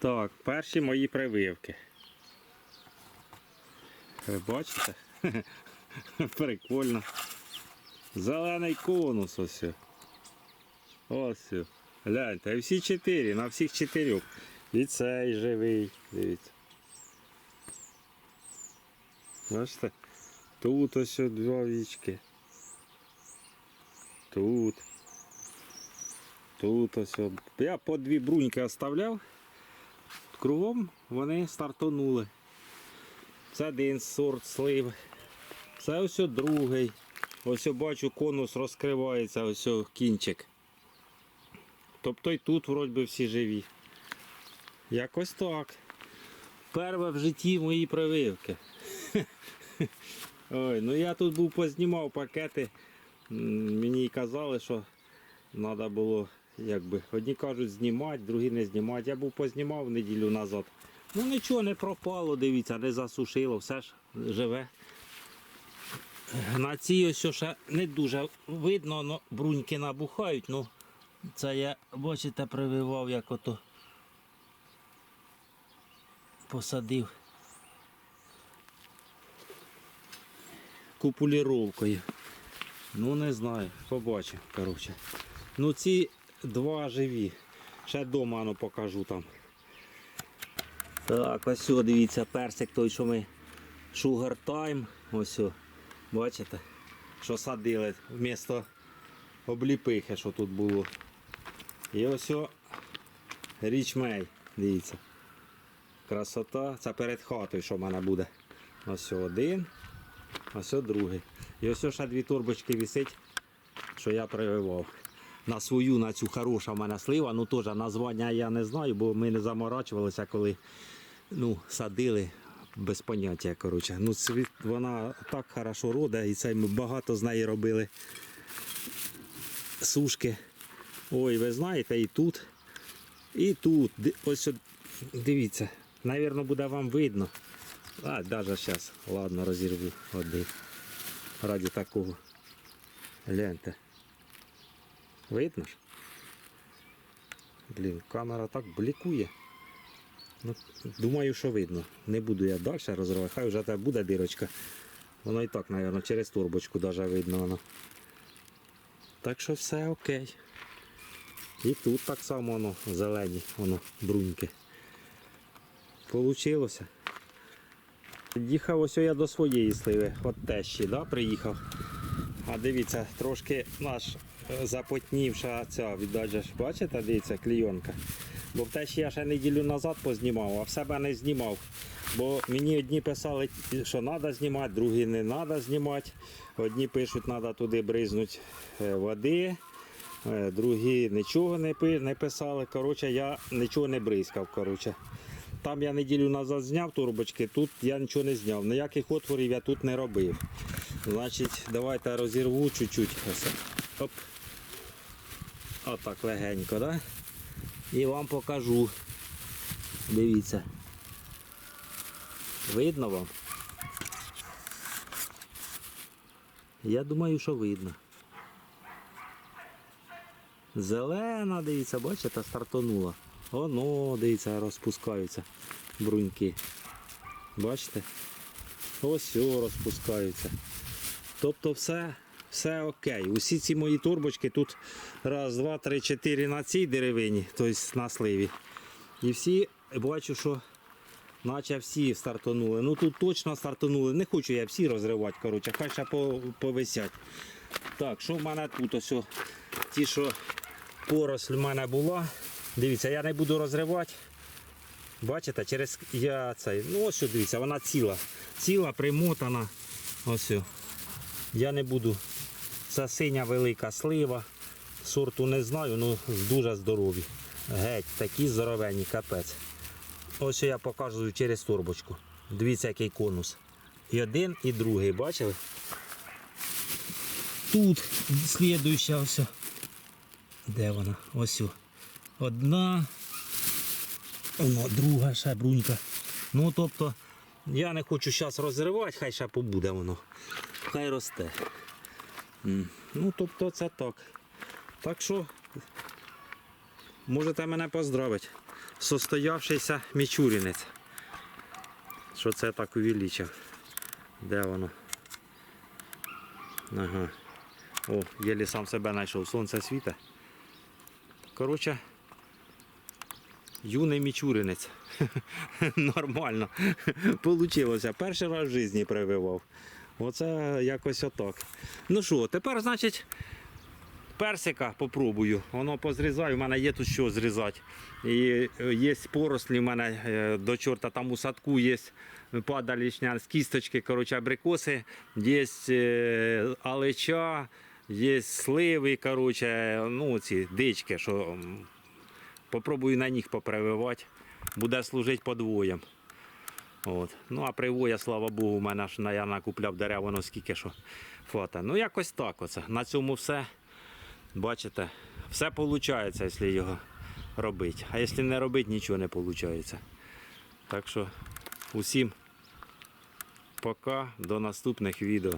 Так, перші мої прививки. Ви бачите? Прикольно. Зелений конус ось. Ось. Гляньте, і всі чотири, на всіх чотирьох. І цей живий. Дивіться. Бачите? Тут ось два вічки. Тут. Тут ось. Я по дві бруньки оставляв. Кругом вони стартонули. Це один сорт слив. Це ось другий. Ось бачу, конус розкривається, ось кінчик. Тобто і тут вроді всі живі. Якось так. Перше в житті мої прививки. Ой, ну я тут був познімав пакети. Мені казали, що треба було, якби, одні кажуть знімати, другі не знімати. Я був познімав неділю назад. Ну нічого не пропало, дивіться, не засушило, все ж живе. На цій ось ще не дуже видно, але бруньки набухають. Ну, це я, бачите, прививав, як ото посадив купуліровкою. Ну не знаю, побачимо, коротше. Ну ці два живі. Ще вдома ну, покажу там. Так, ось о, дивіться, персик той, що ми Sugar Time. Ось, о, бачите, що садили вмісто обліпихи, що тут було. І ось о, річмей, дивіться. Красота. Це перед хатою, що в мене буде. Ось один, ось другий. І ось ще дві турбочки висить, що я прививав. На свою, на цю хороша в мене слива, ну теж названня я не знаю, бо ми не заморачувалися, коли ну, садили без поняття. коротше. Ну, цвіт, вона так хорошо роде, і це ми багато з неї робили сушки. Ой, ви знаєте, і тут, і тут. Ось дивіться, навірно, буде вам видно. А, навіть зараз, ладно, розірву один. Раді такого. Гляньте. Видно ж? Блін, камера так блікує. Ну, думаю, що видно. Не буду я далі розривати, хай вже та буде дирочка. Воно і так, мабуть, через турбочку навіть видно воно. Так що все окей. І тут так само воно зелені, воно бруньки. Получилося. Їхав ось я до своєї сливи, от тещі, да, приїхав. А дивіться, трошки наш запотнівша ця, ж, бачите, дивіться, клійонка. Бо тещі я ще неділю назад познімав, а в себе не знімав. Бо мені одні писали, що треба знімати, другі не треба знімати. Одні пишуть, треба туди бризнути е, води, е, другі нічого не писали. Коротше, я нічого не бризкав. Коротше. Там я неділю назад зняв турбочки, тут я нічого не зняв. Ніяких отворів я тут не робив. Значить, давайте розірву чуть-чуть. Оп. Отак легенько, да? І вам покажу. Дивіться. Видно вам? Я думаю, що видно. Зелена, дивіться, бачите, стартонула. Оно, дивіться, розпускаються бруньки. Бачите? Ось о, розпускаються. Тобто все, все окей. Усі ці мої турбочки тут раз, два, три, чотири на цій деревині, тобто на сливі. І всі бачу, що наче всі стартанули. Ну тут точно стартанули. Не хочу я всі розривати, коротше, хай ще повисять. Так, що в мене тут? Ось ті, що поросль в мене була. Дивіться, я не буду розривати. Бачите, через я цей. Ну ось дивіться, вона ціла. Ціла, примотана. Ось. Я не буду. Це синя велика слива. Сорту не знаю, ну дуже здорові. Геть, такі здоровенні, капець. Ось що я показую через турбочку. Дивіться, який конус. І один, і другий, бачили? Тут слідуюча ось. Де вона? Ось. Одна. Воно, друга ще брунька. Ну, тобто, я не хочу зараз розривати, хай ще побуде воно. Хай росте. Ну, тобто, це так. Так що можете мене поздравити. Состоявшийся мічурінець. Що це так увеличив? Де воно? Ага. О, єлі сам себе знайшов. Сонце світе. Коротше, юний мічуринець. Нормально. Получилося. Перший раз в житті прививав. Оце якось отак. Ну що, тепер, значить, персика попробую. Воно позрізаю, у мене є тут що зрізати. І е, є порослі, у мене е, до чорта там у садку є падалічня з кісточки, коротше, абрикоси, є е, алеча, є сливи, коротше, ну ці дички, що попробую на них попрививати. Буде служити подвоєм. От. Ну, а привоя, слава Богу, у мене ж наявно, я накупляв дерева, воно скільки що фото. Ну, якось так оце. На цьому все. Бачите, все виходить, якщо його робити. А якщо не робити, нічого не виходить. Так що усім пока, до наступних відео.